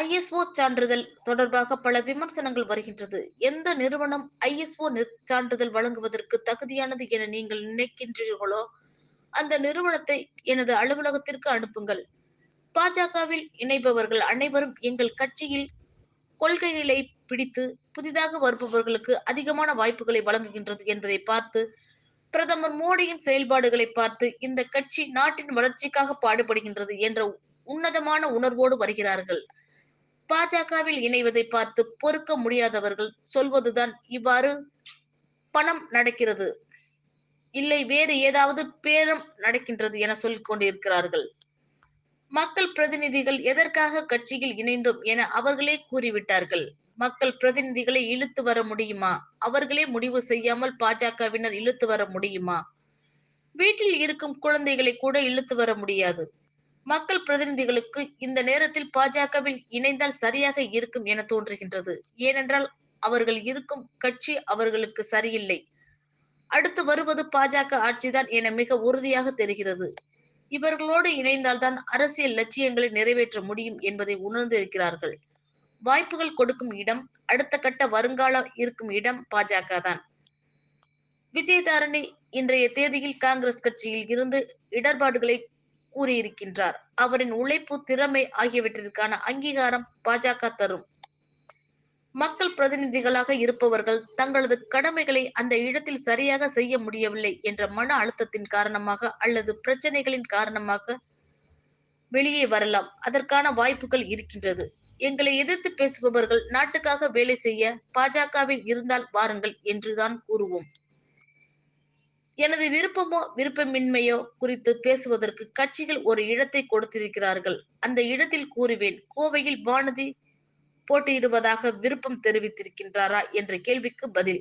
ISO சான்றிதழ் தொடர்பாக பல விமர்சனங்கள் வருகின்றது. எந்த நிறுவனம் ஐஎஸ்ஓ சான்றிதழ் வழங்குவதற்கு தகுதியானது என நீங்கள் நினைக்கின்றீர்களோ அந்த நிறுவனத்தை எனது அலுவலகத்திற்கு அனுப்புங்கள். பாஜகவில் இணைபவர்கள் அனைவரும் எங்கள் கட்சியில் கொள்கைகளை பிடித்து புதிதாக வருபவர்களுக்கு அதிகமான வாய்ப்புகளை வழங்குகின்றது என்பதை பார்த்து பிரதமர் மோடியின் செயல்பாடுகளை பார்த்து இந்த கட்சி நாட்டின் வளர்ச்சிக்காக பாடுபடுகின்றது என்ற உன்னதமான உணர்வோடு வருகிறார்கள். பாஜகவில் இணைவதை பார்த்து பொறுக்க முடியாதவர்கள் சொல்வதுதான் இவ்வாறு பணம் நடக்கிறது. இல்லை வேறு ஏதாவது பேரம் நடக்கின்றது என சொல்லிக் கொண்டிருக்கிறார்கள். மக்கள் பிரதிநிதிகள் எதற்காக கட்சியில் இணைந்தோம் என அவர்களே கூறிவிட்டார்கள். மக்கள் பிரதிநிதிகளை இழுத்து வர முடியுமா? அவர்களே முடிவு செய்யாமல் பாஜகவினர் இழுத்து வர முடியுமா? வீட்டில் இருக்கும் குழந்தைகளை கூட இழுத்து வர முடியாது. மக்கள் பிரதிநிதிகளுக்கு இந்த நேரத்தில் பாஜகவில் இணைந்தால் சரியாக இருக்கும் என தோன்றுகின்றது. ஏனென்றால் அவர்கள் இருக்கும் கட்சி அவர்களுக்கு சரியில்லை. அடுத்து வருவது பாஜக ஆட்சிதான் என மிக உறுதியாக தெரிகிறது. இவர்களோடு இணைந்தால்தான் அரசியல் லட்சியங்களை நிறைவேற்ற முடியும் என்பதை உணர்ந்திருக்கிறார்கள். வாய்ப்புகள் கொடுக்கும் இடம் அடுத்த கட்ட வருங்கால இருக்கும் இடம் பாஜக தான் விஜயதாரணி இன்றைய தேதியில் காங்கிரஸ் கட்சியில் இருந்து இடர்பாடுகளை கூறியிருக்கின்றார். அவரின் உழைப்பு திறமை ஆகியவற்றிற்கான அங்கீகாரம் பாஜக தரும். மக்கள் பிரதிநிதிகளாக இருப்பவர்கள் தங்களது கடமைகளை அந்த இடத்தில் சரியாக செய்ய முடியவில்லை என்ற மன அழுத்தத்தின் காரணமாக அல்லது பிரச்சனைகளின் காரணமாக வெளியே வரலாம். அதற்கான வாய்ப்புகள் இருக்கின்றது. எங்களை எதிர்த்து பேசுபவர்கள் நாட்டுக்காக வேலை செய்ய பாஜகவில் இருந்தால் வாருங்கள் என்றுதான் கூறுவோம். எனது விருப்பமோ விருப்பமின்மையோ குறித்து பேசுவதற்கு கட்சிகள் ஒரு இடத்தை கொடுத்திருக்கிறார்கள். அந்த இடத்தில் கூறுவேன் கோவையில் வானதி போட்டியிடுவதாக விருப்பம் தெரிவித்திருக்கின்றாரா என்ற கேள்விக்கு பதில்.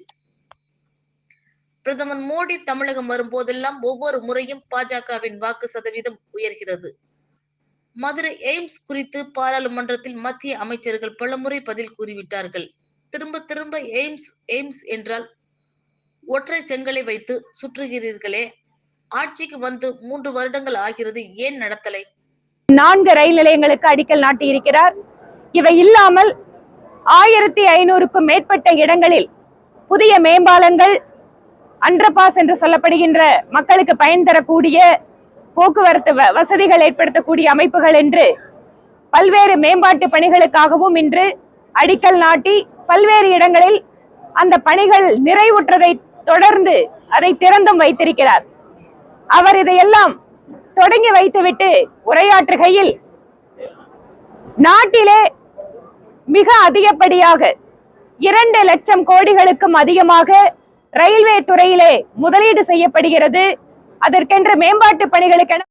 பிரதமர் மோடி தமிழகம் வரும்போதெல்லாம் ஒவ்வொரு முறையும் பாஜகவின் வாக்கு சதவீதம் உயர்கிறது. மதுரை எய்ம்ஸ் குறித்து பாராளுமன்றத்தில் மத்திய அமைச்சர்கள் பலமுறை பதில் கூறிவிட்டார்கள். திரும்ப திரும்ப எய்ம்ஸ் எய்ம்ஸ் என்றால் ஒற்றை செங்கலை வைத்து சுற்றுகிறீர்களே. ஆட்சிக்கு வந்து மூன்று வருடங்கள் ஆகிறது. ஏன் நடத்தலை? நான்கு ரயில் நிலையங்களுக்கு அடிக்கல் நாட்டியிருக்கிறார். இவை இல்லாமல் ஆயிரத்தி ஐநூறுக்கும் மேற்பட்ட இடங்களில் புதிய மேம்பாலங்கள் அண்டர்பாஸ் என்று சொல்லப்படுகின்ற மக்களுக்கு பயன் தரக்கூடிய போக்குவரத்து வ- வசதிகள் ஏற்படுத்தக்கூடிய அமைப்புகள் என்று பல்வேறு மேம்பாட்டு பணிகளுக்காகவும் இன்று அடிக்கல் நாட்டி பல்வேறு இடங்களில் அந்த பணிகள் நிறைவுற்றதை தொடர்ந்து அதை திறந்தும் வைத்திருக்கிறார். அவர் இதையெல்லாம் தொடங்கி வைத்துவிட்டு உரையாற்றுகையில் நாட்டிலே மிக அதிகப்படியாக இரண்டு லட்சம் கோடிகளுக்கும் அதிகமாக ரயில்வே துறையிலே முதலீடு செய்யப்படுகிறது. அதற்கென்று மேம்பாட்டு பணிகளுக்கென